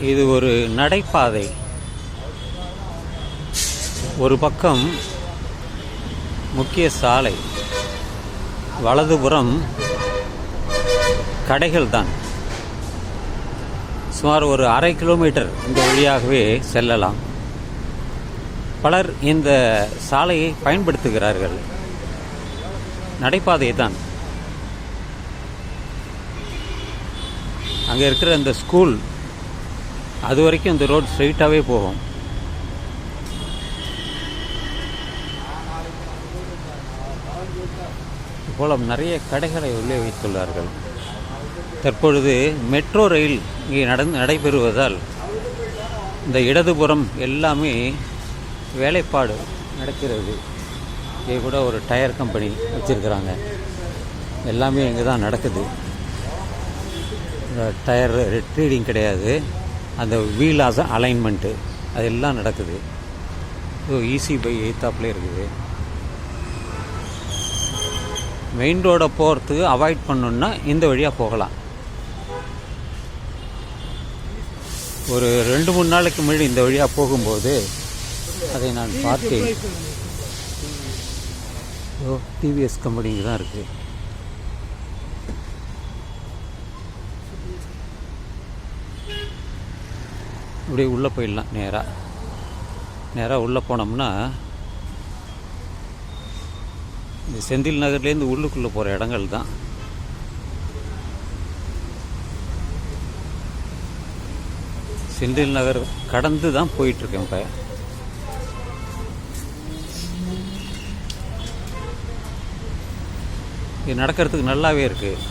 இது ஒரு நடைபாதை. ஒரு பக்கம் முக்கிய சாலை வலதுபுறம் கடைகள் தான் சுமார் ஒரு அரை கிலோமீட்டர் இந்த வழியாகவே செல்லலாம். பலர் இந்த சாலையை பயன்படுத்துகிறார்கள். நடைபாதை தான் அங்கே இருக்கிற அந்த ஸ்கூல் அது வரைக்கும் இந்த ரோட் ஸ்ட்ரைட்டாகவே போகும். போல நிறைய கடைகளை உள்ளே வைத்துள்ளார்கள். தற்பொழுது மெட்ரோ ரயில் இங்கே நடந்து நடைபெறுவதால் இந்த இடதுபுறம் எல்லாமே வேலைப்பாடு நடக்கிறது. இங்கே கூட ஒரு டயர் கம்பெனி வச்சுருக்கிறாங்க. எல்லாமே இங்கே தான் நடக்குது டயர் ட்ரீடிங் கிடையாது. அந்த வீலாஸ் அலைன்மெண்ட்டு அலைன்மெண்ட்டு அதெல்லாம் நடக்குது. ஸோ ஈஸி பை எய்த்தாப்லேயே இருக்குது. மெயின் ரோடை போகிறதுக்கு அவாய்ட் பண்ணணுன்னா இந்த வழியாக போகலாம். ஒரு ரெண்டு மூணு நாளைக்கு முன்னாடி இந்த வழியாக போகும்போது அதை நான் பார்த்தேன். ஓ டிவிஎஸ் கம்பெனிங்க தான் இருக்குது இப்படியே உள்ளே போயிடலாம் நேராக நேராக உள்ளே போனோம்னா இந்த செந்தில் நகர்லேருந்து உள்ளுக்குள்ளே போகிற இடங்கள் தான். செந்தில் நகர் கடந்து தான் போயிட்டுருக்கேன் இப்போ. இது நடக்கிறதுக்கு நல்லாவே இருக்குது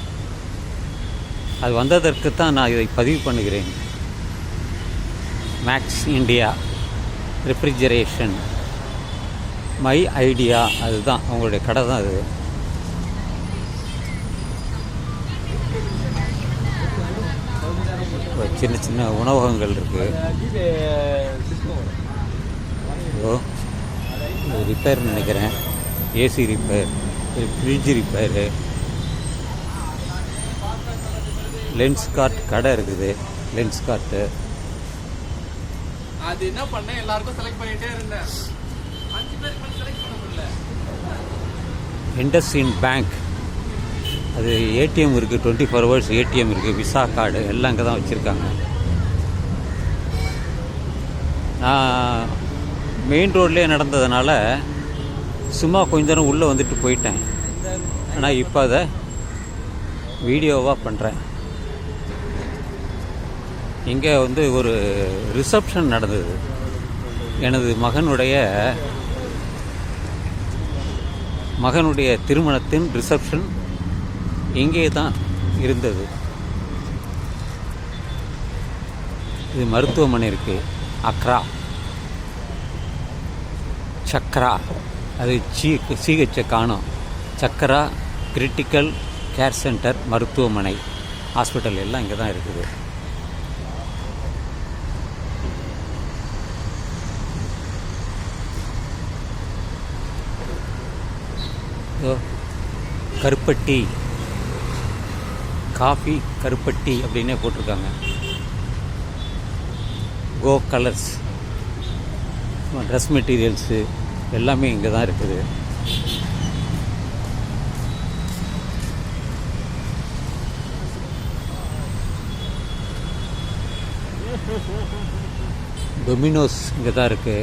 அது வந்ததற்கு தான் நான் இதை பதிவு பண்ணுகிறேன். Max India refrigeration my idea அதுதான் அவங்களுடைய கடை தான் அது. சின்ன சின்ன உணவகங்கள் இருக்குது ஓ ரிப்பேர் நினைக்கிறேன். AC repair fridge repair lens card கடை இருக்குது. லென்ஸ் கார்ட்டு அது என்ன பண்ணேன் எல்லாருக்கும் செலக்ட் பண்ணிட்டே இருந்தேன். அஞ்சு பேருக்கு செலக்ட் பண்ண முடியல. இண்டஸ்இன் பேங்க் அது ஏடிஎம் இருக்குது டுவெண்ட்டி ஃபோர் ஹவர்ஸ் ஏடிஎம் இருக்குது விசா கார்டு எல்லாம் இங்கே தான் வச்சுருக்காங்க. நான் மெயின் ரோட்லேயே நடந்ததுனால சும்மா கொஞ்ச நேரம் உள்ளே வந்துட்டு போயிட்டேன். ஆனால் இப்போ அதை வீடியோவாக பண்ணுறேன் இங்கே வந்து ஒரு ரிசப்ஷன் நடந்தது. எனது மகனுடைய மகனுடைய திருமணத்தின் ரிசப்ஷன் இங்கே தான் இருந்தது. இது மருத்துவமனை இருக்கு அக்ரா. சக்ரா. அது சி சிஹெச்சை காணும். சக்கரா கிரிட்டிக்கல் கேர் சென்டர் மருத்துவமனை. ஹாஸ்பிட்டல் எல்லாம் இங்கே தான் இருக்குது. கருப்பட்டி காஃபி கருப்பட்டி அப்படின்னே போட்டிருக்காங்க. கோ கலர்ஸ் ட்ரெஸ் மெட்டீரியல்ஸு எல்லாமே இங்கே தான் இருக்குது. டொமினோஸ் இங்கே தான் இருக்குது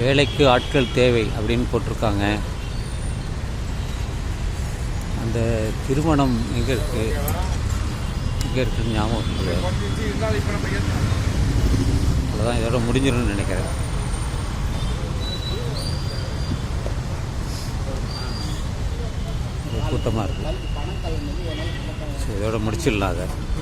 வேலைக்கு ஆட்கள் தேவை அப்படின்னு போட்டிருக்காங்க. அந்த திருமணம் எங்கே இருக்கு? எங்கே இருக்குன்னு ஞாபகம் இல்லை அவ்வளோதான் இதோட முடிஞ்சிடும்னு நினைக்கிறேன். கூட்டமாக இருக்குது ஸோ இதோட முடிச்சிடலாம் அதை.